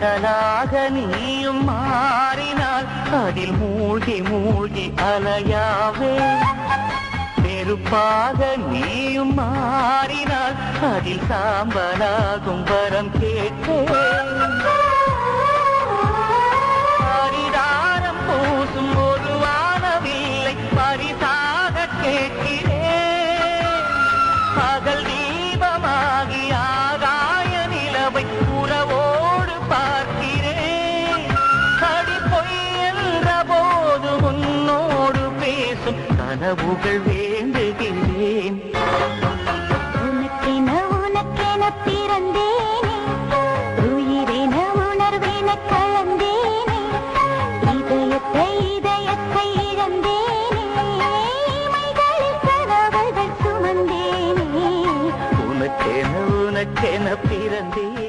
கடலாக நீயும் மாறினால் அதில் மூழ்கி மூழ்கி அலையாவே. நெருப்பாக நீயும் மாறினால் அதில் சாம்பலாகும் வரம் கேட்டேன் பரிதாரம் பூசும் ஒரு வானவில்லை பரிசாக கேட்கிறே. பகல் தீபமாகி ஆகாய நிலவை உனக்கான புகழ் வேண்டுகிறேன் உனக்கென உனக்கென பிறந்தேனே. உயிரென உணர்வென கலந்தேனே. இதயத்தை இதயத்தை இழந்தேனே. கனவர்கள் சுமந்தேனே. உனக்கென உனக்கென பிறந்தேன்.